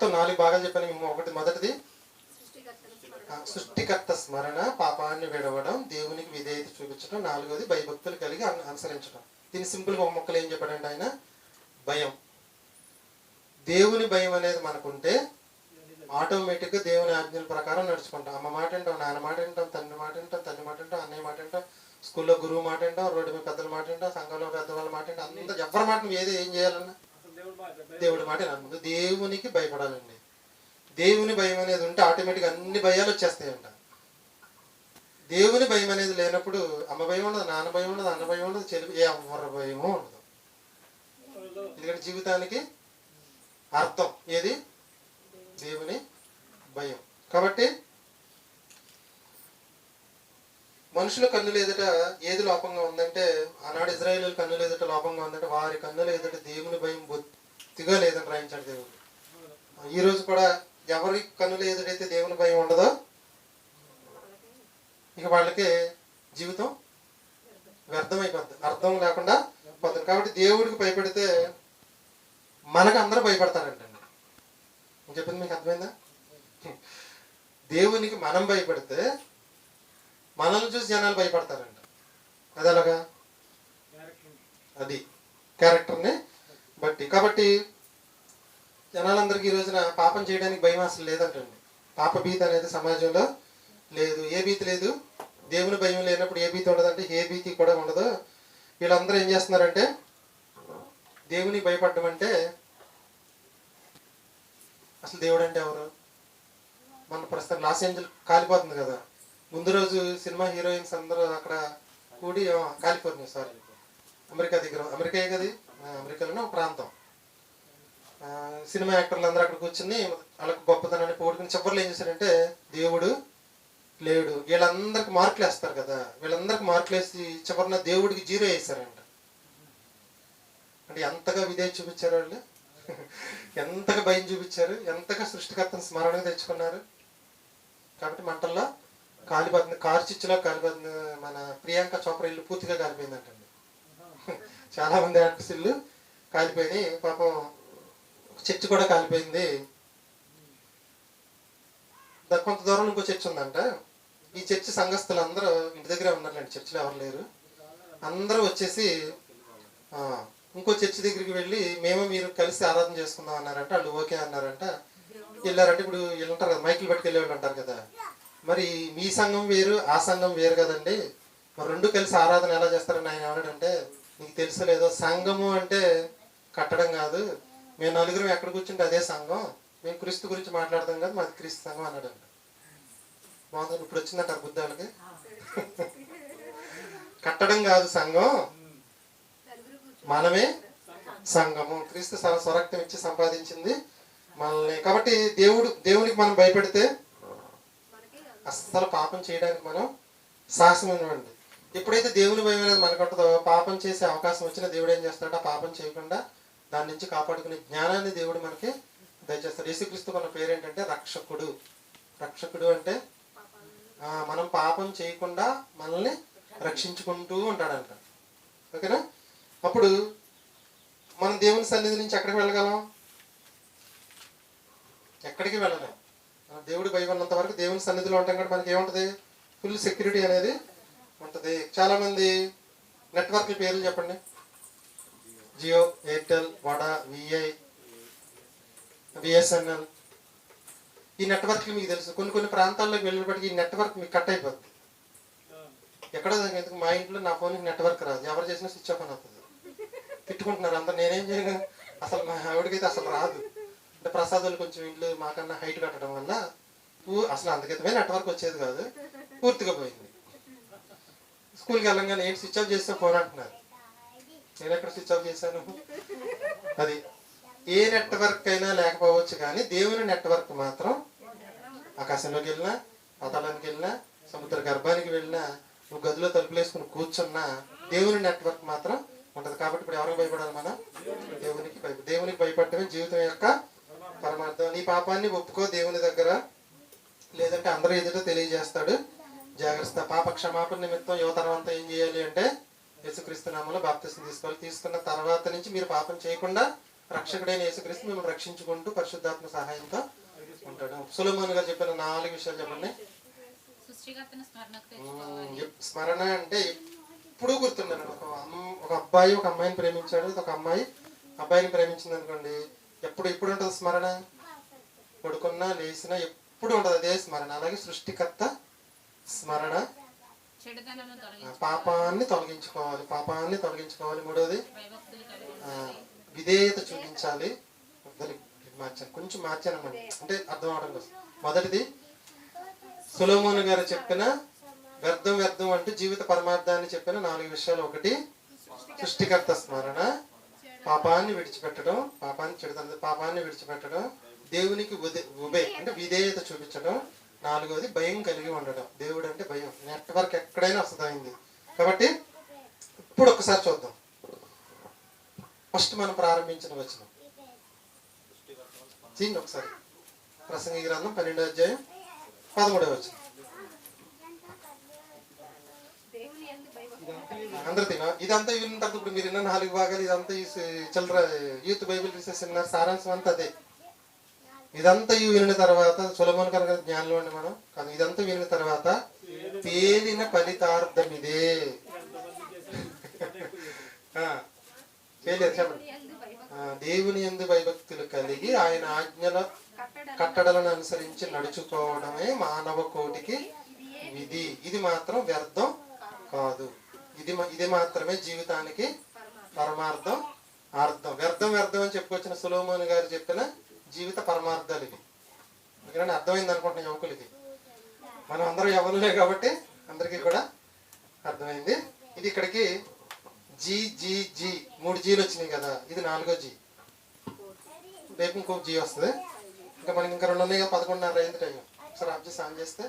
మొత్తం నాలుగు భాగాలు చెప్పాను. ఒకటి మొదటిది సృష్టికర్త స్మరణ పాపాన్ని విడవడం దేవునికి విధేయత చూపించడం. నాలుగోది భయభక్తులు కలిగి అను- అనుసరించడం. దీని సింపుల్గా ఒక మొక్కలు ఏం చెప్పాడంటే ఆయన? భయం. దేవుని భయం అనేది మనకుంటే ఆటోమేటిక్గా దేవుని ఆజ్ఞల ప్రకారం నడుచుకుంటాం. అమ్మ మాట వింటాం నాన్న మాట వింటాం తండ్రి మాట వింటాం తల్లి మాట వింటాం అన్నయ్య మాట వింటాం స్కూల్లో గురువు మాట వింటాం రోడ్డు మీద పెద్దల మాట వింటాం సంఘంలో పెద్దవాళ్ళ మాట వింటాం అంతా ఎవరి మాట ఏది ఏం చేయాలన్నా దేవుడి మాట నమ్ముదు దేవునికి భయపడాలండి. దేవుని భయం అనేది ఉంటే ఆటోమేటిక్గా అన్ని భయాలు వచ్చేస్తాయంట. దేవుని భయం అనేది లేనప్పుడు అమ్మ భయం ఉండదు నాన్న భయం ఉండదు అన్న భయం ఉండదు చెల్లి ఏ ఎవరి భయమో ఉండదు. ఎందుకంటే జీవితానికి అర్థం ఏది? దేవుని భయం. కాబట్టి మనుషుల కన్నులు ఎదుట ఏది లోపంగా ఉందంటే ఆనాడు ఇజ్రాయేల్ కన్నులు ఎదుట లోపంగా ఉందంటే వారి కన్నుల ఎదుట దేవుని భయం బొత్తిగా లేదని రాయించాడు దేవుడు. ఈ రోజు కూడా ఎవరి కన్నుల ఎదుటైతే దేవుని భయం ఉండదో ఇక వాళ్ళకి జీవితం వ్యర్థమైపోద్ది. అర్థం లేకుండా పోతుంది. కాబట్టి దేవుడికి భయపడితే మనకు అందరూ భయపడతారంటండి. నేను చెప్పింది మీకు అర్థమైందా? దేవునికి మనం భయపడితే మనల్ని చూసి జనాలు భయపడతారంట. అదలాగా అది. క్యారెక్టర్ని బట్టి. కాబట్టి జనాలందరికీ ఈ రోజున పాపం చేయడానికి భయం అసలు లేదంటండి. పాప భీతి అనేది సమాజంలో లేదు. ఏ భీతి లేదు. దేవుని భయం లేనప్పుడు ఏ భీతి ఉండదంటే ఏ భీతి కూడా ఉండదు. వీళ్ళందరూ ఏం చేస్తున్నారంటే దేవుని భయపడడం అంటే అసలు దేవుడు అంటే ఎవరు? మన ప్రస్తుతం లాస్ ఏంజల్ కాలిపోతుంది కదా. ముందు రోజు సినిమా హీరోయిన్స్ అందరూ అక్కడ కూడి కాలిఫోర్నియా సారీ అమెరికా దగ్గర అమెరికా కదా? అమెరికాలోనే ఒక ప్రాంతం. సినిమా యాక్టర్లు అందరూ అక్కడ కూర్చుని వాళ్ళకి గొప్పతనాన్ని పోగొట్టుకుని చివరిలో ఏం చేశారంటే దేవుడు లేడు. వీళ్ళందరికి మార్కులు వేస్తారు కదా. వీళ్ళందరికి మార్కులు వేసి చివరిన దేవుడికి జీరో వేసారంట అంటే ఎంతగా విధేయ చూపించారు వాళ్ళు? ఎంతగా భయం చూపించారు? ఎంతగా సృష్టికర్తను స్మరణకు తెచ్చుకున్నారు? కాబట్టి మంటల్లో కాలిపోతుంది కారు చిచ్చులో కాలిపోతుంది మన ప్రియాంక చోప్రా ఇల్లు పూర్తిగా కాలిపోయిందంటండి. చాలా మంది యాక్టర్స్ ఇల్లు కాలిపోయినాయి. పాపం చర్చి కూడా కాలిపోయింది. కొంత దూరం ఇంకో చర్చి ఉందంట. ఈ చర్చి సంఘస్థులు అందరూ ఇంటి దగ్గరే ఉన్నారులేండి. చర్చిలో ఎవరు లేరు. అందరూ వచ్చేసి ఆ, ఇంకో చర్చి దగ్గరికి వెళ్ళి మేము మీరు కలిసి ఆరాధన చేసుకుందాం అన్నారంట. వాళ్ళు ఓకే అన్నారంట. వెళ్ళారంటే ఇప్పుడు వీళ్ళు ఉంటారు కదా మైకిల్ పట్టుకెళ్ళే వాళ్ళు అంటారు కదా. మరి మీ సంఘం వేరు ఆ సంఘం వేరు కదండి. మరి రెండు కలిసి ఆరాధన ఎలా చేస్తారని ఆయన ఏమన్నాడంటే నీకు తెలుసు లేదో సంఘము అంటే కట్టడం కాదు. మేము నలుగురం ఎక్కడ కూర్చుంటే అదే సంఘం. మేము క్రీస్తు గురించి మాట్లాడదాం కదా మాది క్రీస్తు సంఘం అన్నాడంట. బాగుంది ఇప్పుడు వచ్చిందంటారు బుద్ధాలకి. కట్టడం కాదు సంఘం. మనమే సంఘము. క్రీస్తు స్వరక్తం ఇచ్చి సంపాదించింది మనల్ని. కాబట్టి దేవుడు దేవునికి మనం భయపెడితే అస్సలు పాపం చేయడానికి మనం సాహసం ఇవ్వండి ఎప్పుడైతే దేవుని భయం అనేది మనకు ఉంటుందో పాపం చేసే అవకాశం వచ్చినా దేవుడు ఏం చేస్తాడో ఆ పాపం చేయకుండా దాని నుంచి కాపాడుకునే జ్ఞానాన్ని దేవుడు మనకి దయచేస్తాడు. యేసుక్రీస్తు మన పేరు ఏంటంటే రక్షకుడు. రక్షకుడు అంటే మనం పాపం చేయకుండా మనల్ని రక్షించుకుంటూ ఉంటాడంట. ఓకేనా? అప్పుడు మనం దేవుని సన్నిధి నుంచి ఎక్కడికి వెళ్ళగలం? ఎక్కడికి వెళ్ళలేం. దేవుడి భయం ఉన్నంత వరకు దేవుని సన్నిధిలో ఉంటాం కాబట్టి మనకి ఏముంటుంది ఫుల్ సెక్యూరిటీ అనేది ఉంటుంది. చాలా మంది నెట్వర్క్ పేర్లు చెప్పండి. Jio Airtel Voda VI BSNL ఈ నెట్వర్క్లు మీకు తెలుసు. కొన్ని కొన్ని ప్రాంతాల్లోకి వెళ్ళినప్పటికీ ఈ నెట్వర్క్ మీకు కట్ అయిపోద్ది. ఎక్కడ ఎందుకు? మా ఇంట్లో నా ఫోన్కి నెట్వర్క్ రాదు. ఎవరు చేసినా స్విచ్ ఆఫ్ అని అవుతుంది తిట్టుకుంటున్నారు. అందరు నేనేం చేయను? అసలు మా ఆవిడకైతే అసలు రాదు. అంటే ప్రసాదాలు కొంచెం ఇంట్లో మాకన్నా హైట్ కట్టడం వల్ల అసలు అందుకే నెట్వర్క్ వచ్చేది కాదు. పూర్తిగా పోయింది. స్కూల్కి వెళ్ళంగానే ఏంటి స్విచ్ ఆఫ్ చేస్తే ఫోన్ అంటున్నారు. నేను ఎక్కడ స్విచ్ ఆఫ్ చేశాను? అది. ఏ నెట్వర్క్ అయినా లేకపోవచ్చు కానీ దేవుని నెట్వర్క్ మాత్రం ఆకాశంలోకి వెళ్ళినా పాతాళానికి వెళ్ళినా సముద్ర గర్భానికి వెళ్ళినా నువ్వు గదిలో తలుపులేసుకుని కూర్చున్నా దేవుని నెట్వర్క్ మాత్రం ఉంటుంది. కాబట్టి ఇప్పుడు ఎవరికి భయపడాలి మనం దేవునికి భయపడ దేవునికి భయపడటమే జీవితం యొక్క పరమార్థం నీ పాపాన్ని ఒప్పుకో దేవుని దగ్గర. లేదంటే అందరూ ఎదుట తెలియజేస్తాడు. జాగ్రత్త. పాప క్షమాపణ నిమిత్తం యువతరం అంతా ఏం చేయాలి అంటే యేసుక్రీస్తు నామంలో బాప్తిసం తీసుకోవాలి. తీసుకున్న తర్వాత నుంచి మీరు పాపం చేయకుండా రక్షకుడైన యేసుక్రీస్తు మిమ్మల్ని రక్షించుకుంటూ పరిశుద్ధాత్మ సహాయంతో ఉంటాడు. సులభన్ గారు చెప్పిన నాలుగు విషయాలు చెప్పండి. స్మరణ అంటే ఎప్పుడూ గుర్తుండాలి ఒక ఒక అబ్బాయి ఒక అమ్మాయిని ప్రేమించాడు. ఒక అమ్మాయి అబ్బాయిని ప్రేమించింది అనుకోండి ఎప్పుడు ఎప్పుడు ఉంటుంది స్మరణ? పడుకున్నా లేచినా ఎప్పుడు ఉంటుంది అదే స్మరణ. అలాగే సృష్టికర్త స్మరణ. పాపాన్ని తొలగించుకోవాలి. పాపాన్ని తొలగించుకోవాలి. మూడోది విధేయత చూపించాలి. మార్చాను కొంచెం మార్చాను అన్నమాట అంటే అర్థం అవడం కోసం. మొదటిది సులోమోను గారు చెప్పిన వ్యర్థం వ్యర్థం అంటూ జీవిత పరమార్థాన్ని చెప్పిన నాలుగు విషయాలు ఒకటి. సృష్టికర్త స్మరణ. పాపాన్ని విడిచిపెట్టడం. పాపాన్ని చెడుతుంది పాపాన్ని విడిచిపెట్టడం. దేవునికి ఉదే ఉబే అంటే విధేయత చూపించడం. నాలుగవది భయం కలిగి ఉండడం. దేవుడు అంటే భయం. నెట్వర్క్ ఎక్కడైనా వస్తుందైంది కాబట్టి ఇప్పుడు ఒకసారి చూద్దాం. ఫస్ట్ మనం ప్రారంభించిన వచనం. దీన్ని ఒకసారి. ప్రసంగి గ్రంథం పన్నెండో అధ్యాయం పదమూడవ వచనం. దేవుని అందరు తిన ఇదంతా విన్న తర్వాత ఇప్పుడు మీరు విన్న నాలుగు భాగాలు ఇదంతా ఈ చిల్లర చిల్డ్ర యూత్ బైబిల్ రీసెర్చ్ సెమినార్ సారాంశం అంతా అదే. ఇదంతా వినిన తర్వాత సులభన్ కనుక జ్ఞానంలో ఉండి మనం కానీ ఇదంతా వినిన తర్వాత తేలిన ఫలితార్థం ఇదే చేయలేదు చెప్పండి. దేవుని యందు ఎందు భయభక్తులు కలిగి ఆయన ఆజ్ఞల కట్టడలను అనుసరించి నడుచుకోవడమే మానవ కోటికి విధి. ఇది మాత్రం వ్యర్థం కాదు. ఇది ఇది మాత్రమే జీవితానికి పరమార్థం అర్థం. వ్యర్థం వ్యర్థం అని చెప్పుకొచ్చిన సులోమోని గారు చెప్పిన జీవిత పరమార్థాలు ఇవి. ఎందుకంటే అర్థమైంది అనుకుంటున్నా యువకులకి మనం అందరం ఎవరులే కాబట్టి అందరికీ కూడా అర్థమైంది. ఇది ఇక్కడికి జీ జీ జీ మూడు జీలు వచ్చినాయి కదా. ఇది నాలుగో జీ. రేపు ఇంకో జీ వస్తుంది. ఇంకా మనకి ఇంకా రెండు ఉన్నాయి కదా పదకొండున్నర అయింది టైం. ఒకసారి ఆఫ్ చేసి ఆన్ చేస్తే